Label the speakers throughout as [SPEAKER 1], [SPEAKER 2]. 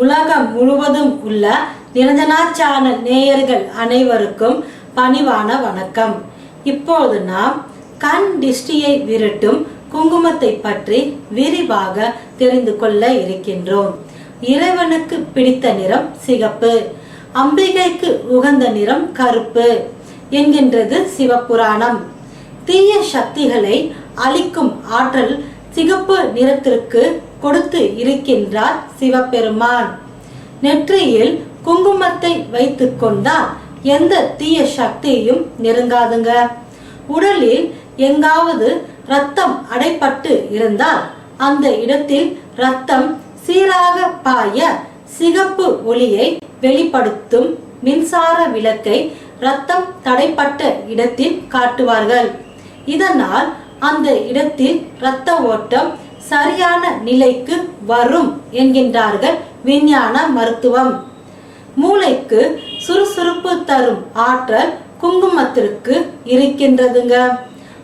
[SPEAKER 1] உலகம் முழுவதும் உள்ள நிரஞ்சனா சேனல் நேயர்கள் அனைவருக்கும் பணிவான வணக்கம். இப்போது நாம் கண் திஷ்டியை விரட்டும் குங்குமத்தை பற்றி விரிவாக தெரிந்து கொள்ள இருக்கின்றோம். இறைவனுக்கு பிடித்த நிறம் சிகப்பு அம்பிகைக்கு உகந்த நிறம் கருப்பு என்கின்றது சிவபுராணம். தீய சக்திகளை அழிக்கும் ஆற்றல் சிகப்பு நிறத்திற்கு கொடுத்து இருக்கின்றார் சிவபெருமான். நெற்றியில் குங்குமத்தை வைத்து கொண்டால் எந்த தீய சக்தியும் நெருங்காதுங்க. உடலில் எங்காவது ரத்தம் அடைப்பட்டு இருந்தால் அந்த இடத்தில் ரத்தம் சீராக பாய சிகப்பு ஒளியை வெளிப்படுத்தும் மின்சார விளக்கை ரத்தம் தடைப்பட்ட இடத்தில் காட்டுவார்கள். இதனால் அந்த இடத்தில் இரத்த ஓட்டம் சரியான நிலைக்கு வரும் என்கின்றார்கள் விஞ்ஞான மருத்துவம். மூளைக்கு சுறுசுறுப்பு தரும் ஆற்றல் குங்குமத்திற்கு இருக்கின்றதுங்க.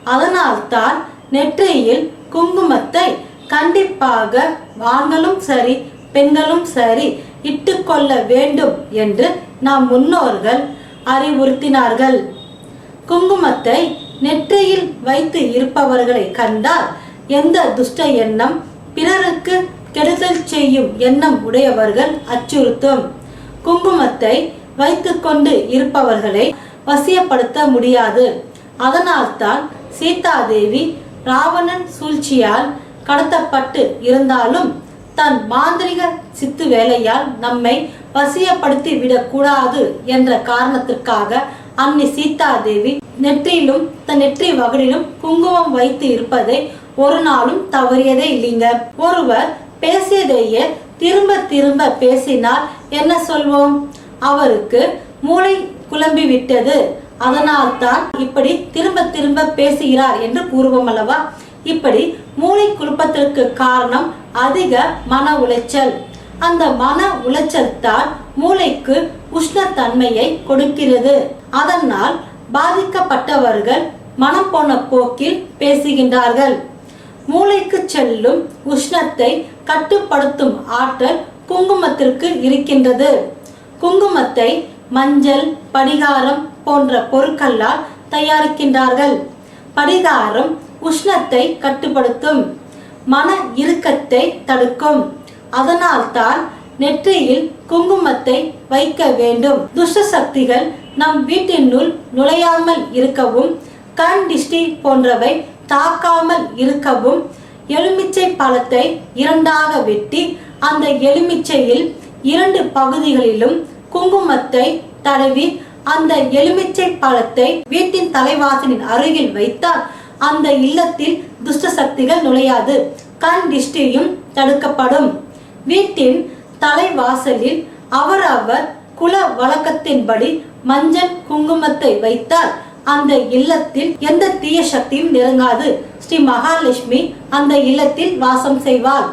[SPEAKER 1] அதனால்தான் நெற்றியில் குங்குமத்தை கண்டிப்பாக ஆண்களும் சரி பெண்களும் சரி இட்டுக்கொள்ள வேண்டும் என்று நம் முன்னோர்கள் அறிவுறுத்தினார்கள். குங்குமத்தை நெற்றியில் வைத்து இருப்பவர்களை கண்டால் எந்த துஷ்ட எண்ணம் பிறருக்கு கெடுதல் செய்யும் எண்ணம் உடையவர்கள் அச்சுறுத்தும். குங்குமத்தை வைத்துக்கொண்டு இருப்பவர்களை வசியப்படுத்த முடியாது. அதனால்தான் சீதாதேவி ராவணன் சூழ்ச்சியால் கடத்தப்பட்டு இருந்தாலும் தன் மாந்திரிக சித்து வேலையால் நம்மை வசியப்படுத்தி விடக்கூடாது என்ற காரணத்திற்காக அன்னி சீதாதேவி நெற்றியிலும் தன் நெற்றி வகடிலும் குங்குமம் வைத்து இருப்பதை ஒரு நாளும் தவறியதே இல்லைங்க. ஒருவர் பேசியதையே திரும்ப திரும்ப பேசினால் என்ன சொல்வோம்? அவருக்கு மூளை குழம்பி விட்டது அதனால்தான் இப்படி திரும்ப திரும்ப பேசுகிறார் என்று கூறுவோம் அல்லவா? இப்படி மூளை குழப்பத்திற்கு காரணம் அதிக மன உளைச்சல். அந்த மன உளைச்சல் தான் மூளைக்கு உஷ்ணத்தன்மையை கொடுக்கிறது. அதனால் பாதிக்கப்பட்டவர்கள் மனம் போன போக்கில் பேசுகின்றார்கள். மூளைக்கு செல்லும் உஷ்ணத்தை கட்டுப்படுத்தும் ஆற்றல் குங்குமத்திற்கு இருக்கின்றது. குங்குமத்தை மஞ்சள் படிகாரம் போன்ற பொருட்களால் தயாரிக்கின்றார்கள். படிகாரம் உஷ்ணத்தை கட்டுப்படுத்தும் மன இறுக்கத்தை தடுக்கும். அதனால்தான் நெற்றியில் குங்குமத்தை வைக்க வேண்டும். துஷ்ட சக்திகள் நம் வீட்டினுள் நுழையாமல் இருக்கவும் கண் டிஷ்டி போன்றவை தாக்காமல் இருக்கவும் எலுமிச்சை பழத்தை இரண்டாக வெட்டி அந்த எலுமிச்சையில் இரண்டு பகுதிகளிலும் குங்குமத்தை தடவி அந்த எலுமிச்சை பழத்தை வீட்டின் தலைவாசலின் அருகில் வைத்தால் அந்த இல்லத்தில் துஷ்ட சக்திகள் நுழையாது. கண் திஷ்டியும் தடுக்கப்படும். வீட்டின் தலைவாசலில் அவர் அவர் குல வழக்கத்தின்படி மஞ்சள் குங்குமத்தை வைத்தால் அந்த இல்லத்தில் எந்த தீய சக்தியும் நெருங்காது. ஸ்ரீ மகாலட்சுமி அந்த இல்லத்தில் வாசம் செய்வாள்.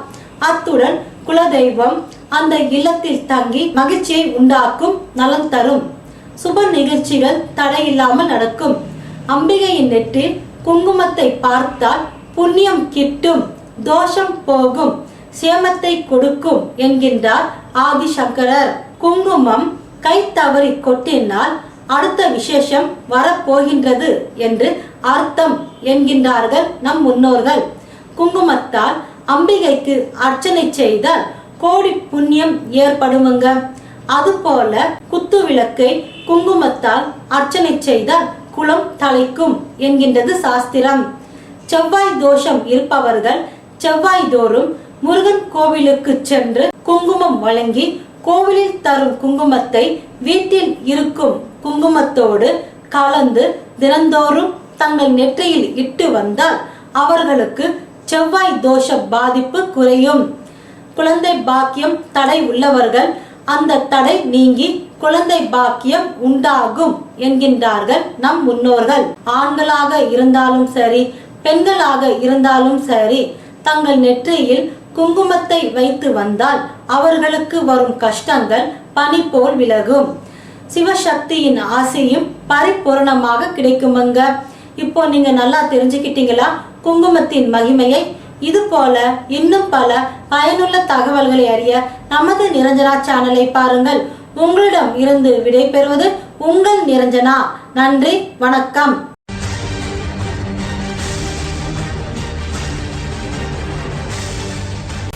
[SPEAKER 1] அத்துடன் குலதெய்வம் அந்த இல்லத்தில் தங்கி மகிழ்ச்சியை உண்டாக்கும் நலம் தரும். சுப நிகழ்ச்சிகள் தடையில்லாமல் நடக்கும். அம்பிகையின் நெற்றில் குங்குமத்தை பார்த்தால் புண்ணியம் கிட்டும் தோஷம் போகும். சேமத்தை கொடுக்கும் என்கின்றார் ஆதிசங்கரர். குங்குமம் கை தவறி கொட்டினால் அடுத்த விசேஷம் வரப்போகின்றது என்று அர்த்தம் என்கின்றார்கள் நம் முன்னோர்கள். குங்குமத்தால் அம்பிகைக்கு அர்ச்சனை செய்தால் கோடி புண்ணியம் ஏற்படுமுங்க. அதுபோல குத்து விளக்கை குங்குமத்தால் அர்ச்சனை செய்தால் குலம் தலைக்கும் என்கின்றது சாஸ்திரம். செவ்வாய் தோஷம் இருப்பவர்கள் செவ்வாய் தோறும் முருகன் கோவிலுக்கு சென்று குங்குமம் வழங்கி கோவிலில் தரும் குங்குமத்தை வீட்டில் இருக்கும் குங்குமத்தோடு கலந்து தினந்தோறும் தங்கள் நெற்றியில் இட்டு வந்தால் அவர்களுக்கு செவ்வாய் தோஷ பாதிப்பு குறையும். குழந்தை பாக்கியம் தடை உள்ளவர்கள் அந்த தடை நீங்கி குழந்தை பாக்கியம் உண்டாகும் என்கின்றார்கள் நம் முன்னோர்கள். ஆண்களாக இருந்தாலும் சரி பெண்களாக இருந்தாலும் சரி தங்கள் நெற்றியில் குங்குமத்தை வைத்து வந்தால் அவர்களுக்கு வரும் கஷ்டங்கள் பனி போல் விலகும். சிவசக்தியின் ஆசையும் பரிபூரணமாக கிடைக்குமங்க. இப்போ நீங்க நல்லா தெரிஞ்சுக்கிட்டீங்களா? குங்குமத்தின் மகிமையை. இது போல இன்னும் பல பயனுள்ள தகவல்களை அறிய நமது நிரஞ்சனா சேனலை பாருங்கள். உங்களிடம் இருந்து விடைபெறுவது உங்கள் நிரஞ்சனா. நன்றி வணக்கம்.